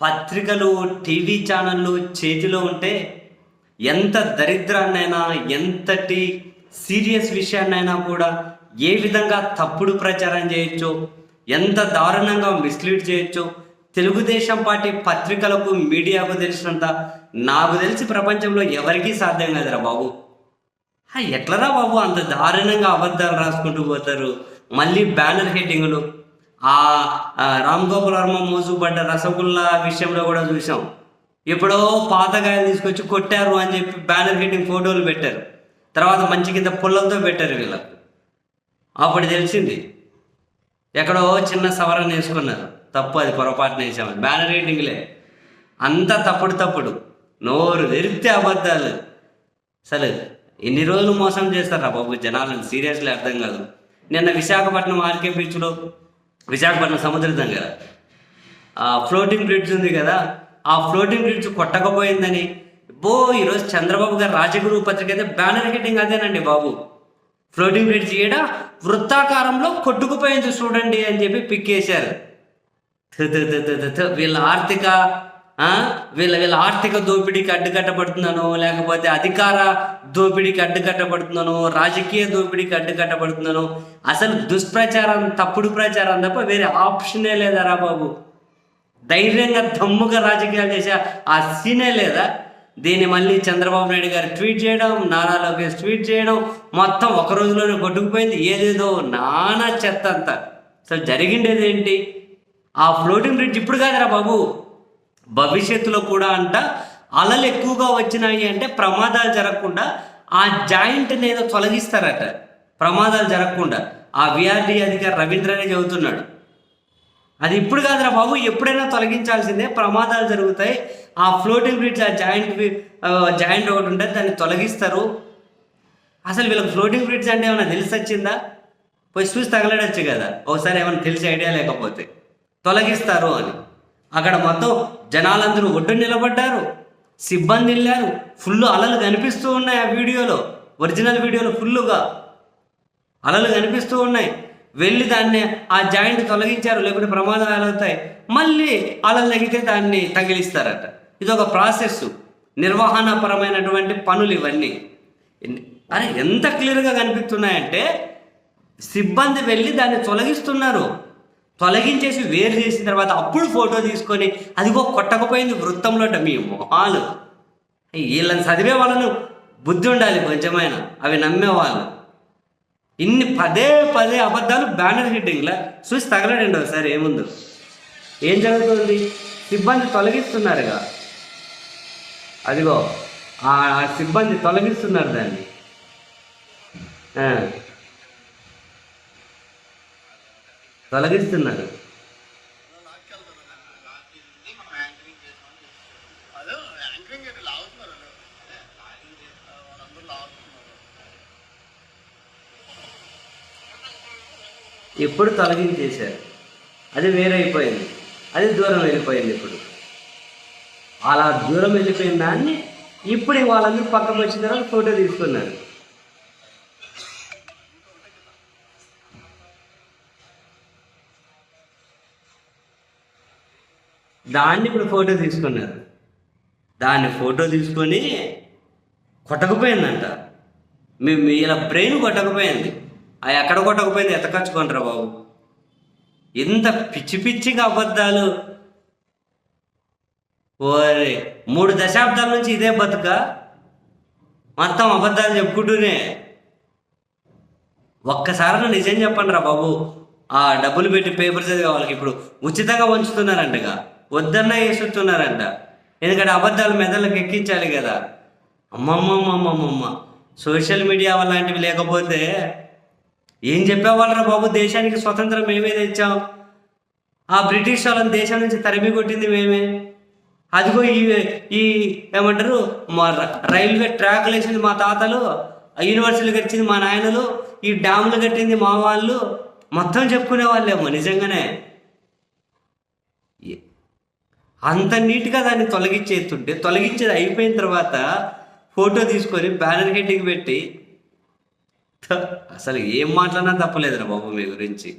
పత్రికలు టీవీ ఛానళ్ళు చేతిలో ఉంటే ఎంత దరిద్రాన్నైనా ఎంతటి సీరియస్ విషయాన్నైనా కూడా ఏ విధంగా తప్పుడు ప్రచారం చేయొచ్చో ఎంత దారుణంగా మిస్లీడ్ చేయొచ్చో తెలుగుదేశం పార్టీ పత్రికలకు మీడియాకు తెలిసినంత నాకు తెలిసి ప్రపంచంలో ఎవరికీ సాధ్యం కాదురా బాబు. ఎట్లరా బాబు అంత దారుణంగా అబద్ధాలు రాసుకుంటూ పోతారు? మళ్ళీ బ్యానర్ హెడ్డింగ్లు. ఆ రామ్ గోపాల్ వర్మ మోసుపడ్డ రసగుల్లా విషయంలో కూడా చూసాం. ఎప్పుడో పాతకాయలు తీసుకొచ్చి కొట్టారు అని చెప్పి బ్యానర్ హెడ్డింగ్ ఫోటోలు పెట్టారు. తర్వాత మంచి కింద పుల్లలతో పెట్టారు వీళ్ళకు. అప్పుడు తెలిసింది ఎక్కడో చిన్న సవరణ వేసుకున్నారు. తప్పు అది పొరపాటున వేసామని బ్యానర్ హెడ్డింగ్లే అంతా తప్పుడు తప్పుడు. నోరు తెరిస్తే అబద్ధాలు. అసలు ఎన్ని రోజులు మోసం చేస్తారా బాబు జనాలను? సీరియస్లీ అర్థం కాదు. నిన్న విశాఖపట్నం ఆర్కే బీచ్లో విశాఖపట్నం సముద్ర దగ్గర ఆ ఫ్లోటింగ్ బ్రిడ్జ్ ఉంది కదా ఆ ఫ్లోటింగ్ బ్రిడ్జ్ కొట్టకపోయిందని. బో ఈరోజు చంద్రబాబు గారు రాజగురు పత్రిక అయితే బ్యానర్ హెడ్డింగ్ అదేనండి బాబు. ఫ్లోటింగ్ బ్రిడ్జ్ ఈడ వృత్తాకారంలో కొట్టుకుపోయింది చూడండి అని చెప్పి పిక్కేశారు. వీళ్ళ ఆర్థిక వీళ్ళ వీళ్ళ ఆర్థిక దోపిడీకి అడ్డుకట్టబడుతున్నాను లేకపోతే అధికార దోపిడీకి అడ్డుకట్టబడుతున్నాను రాజకీయ దోపిడీకి అడ్డుకట్టబడుతున్నాను అసలు దుష్ప్రచారం తప్పుడు ప్రచారం తప్ప వేరే ఆప్షనే లేదరా బాబు? ధైర్యంగా దమ్ముగా రాజకీయాలు చేసే ఆ సీనే లేదా? దీన్ని మళ్ళీ చంద్రబాబు నాయుడు గారు ట్వీట్ చేయడం నారా లోకేష్ ట్వీట్ చేయడం మొత్తం ఒక రోజులోనే కొట్టుకుపోయింది. ఏదేదో నానా చెత్త అంతా అసలు జరిగిండేది ఏంటి ఆ ఫ్లోటింగ్ బ్రిడ్జ్ ఇప్పుడు కాదురా బాబు. భవిష్యత్తులో కూడా అంట అలలు ఎక్కువగా వచ్చినాయి అంటే ప్రమాదాలు జరగకుండా ఆ జాయింట్ ఏదో తొలగిస్తారట. ప్రమాదాలు జరగకుండా. ఆ విఆర్డి అధికారి రవీంద్రనే చెబుతున్నాడు అది ఇప్పుడు కాదురా బాబు ఎప్పుడైనా తొలగించాల్సిందే. ప్రమాదాలు జరుగుతాయి. ఆ ఫ్లోటింగ్ బ్రిడ్జ్ ఆ జాయింట్ జాయింట్ ఒకటి ఉంటుంది దాన్ని తొలగిస్తారు. అసలు వీళ్ళకి ఫ్లోటింగ్ బ్రిడ్జ్ అంటే ఏమైనా తెలిసి వచ్చిందా? పోయి చూసి తగలడచ్చు కదా. ఒకసారి ఏమైనా తెలిసి ఐడియా లేకపోతే. తొలగిస్తారు అని. అక్కడ మొత్తం జనాలందరూ ఒడ్డు నిలబడ్డారు. సిబ్బంది వెళ్ళారు ఫుల్ అలలు కనిపిస్తూ ఉన్నాయి ఆ వీడియోలో. ఒరిజినల్ వీడియోలో ఫుల్లుగా అలలు కనిపిస్తూ ఉన్నాయి. వెళ్ళి దాన్ని ఆ జాయింట్ తొలగించారు. లేకుంటే ప్రమాదాలు అవుతాయి మళ్ళీ అలలు తగ్గితే దాన్ని తగిలిస్తారట. ఇది ఒక ప్రాసెస్. నిర్వహణపరమైనటువంటి పనులు ఇవన్నీ. అరే ఎంత క్లియర్గా కనిపిస్తున్నాయంటే సిబ్బంది వెళ్ళి దాన్ని తొలగిస్తున్నారు. తొలగించేసి వేరు చేసిన తర్వాత అప్పుడు ఫోటో తీసుకొని అదిగో కొట్టకపోయింది వృత్తంలో మీ మొహాలు. వీళ్ళని చదివే వాళ్ళను బుద్ధి ఉండాలి కొంచెమైన. అవి నమ్మేవాళ్ళు ఇన్ని పదే పదే అబద్ధాలు బ్యానర్ హెడ్డింగ్లా చూసి తగలడండి ఒకసారి ఏముందో. ఏం జరుగుతుంది? సిబ్బంది తొలగిస్తున్నారుగా. అదిగో ఆ ఆ సిబ్బంది తొలగిస్తున్నారు దాన్ని. ఆ. తొలగిస్తున్నారు ఎప్పుడు తొలగించేశారు? అది వేరైపోయింది. అది దూరం వెళ్ళిపోయింది ఇప్పుడు. అలా దూరం వెళ్ళిపోయిన దాన్ని ఇప్పుడు వాళ్ళందరూ పక్కకు వచ్చిన తర్వాత ఫోటో తీసుకున్నారు. దాన్ని ఇప్పుడు ఫోటో తీసుకున్నారు. దాన్ని ఫోటో తీసుకొని కొట్టకపోయిందంట. మీ మీ ఇలా బ్రెయిన్ కొట్టకపోయింది. అవి ఎక్కడ కొట్టకపోయింది? ఎతకచ్చుకోండిరా బాబు? ఇంత పిచ్చి పిచ్చిగా అబద్ధాలు. ఓరే మూడు దశాబ్దాల నుంచి ఇదే బతుక? మొత్తం అబద్ధాలు చెప్పుకుంటూనే. ఒక్కసారి నిజం చెప్పండి రా బాబు. ఆ డబ్బులు పెట్టి పేపర్ చదివే వాళ్ళకి ఇప్పుడు ఉచితంగా వంచుతున్నారంటగా వద్దన్న వేసుతున్నారంట ఎందుకంటే అబద్ధాలు మెదళ్ళకి ఎక్కించాలి కదా. అమ్మమ్మమ్మమ్మమ్మ. సోషల్ మీడియా లాంటివి లేకపోతే ఏం చెప్పేవాళ్ళరా బాబు? దేశానికి స్వతంత్రం మేమే తెచ్చాం. ఆ బ్రిటిష్ వాళ్ళని దేశం నుంచి తరిమి కొట్టింది మేమే. అదిగో ఈ ఈ ఏమంటారు? మా రైల్వే ట్రాక్లు వేసింది మా తాతలు. యూనివర్సిటీలు కట్టింది మా నాయనలు. ఈ డ్యాములు కట్టింది మా వాళ్ళు. మొత్తం చెప్పుకునే వాళ్ళేమో నిజంగానే ఏ- అంత నీట్గా దాన్ని తొలగించేస్తుంటే తొలగించేది అయిపోయిన తర్వాత ఫోటో తీసుకొని బ్యానర్ హెడ్డింగ్ పెట్టి అసలు ఏం మాట్లాడినా తప్పలేదురా బాబు మీ గురించి.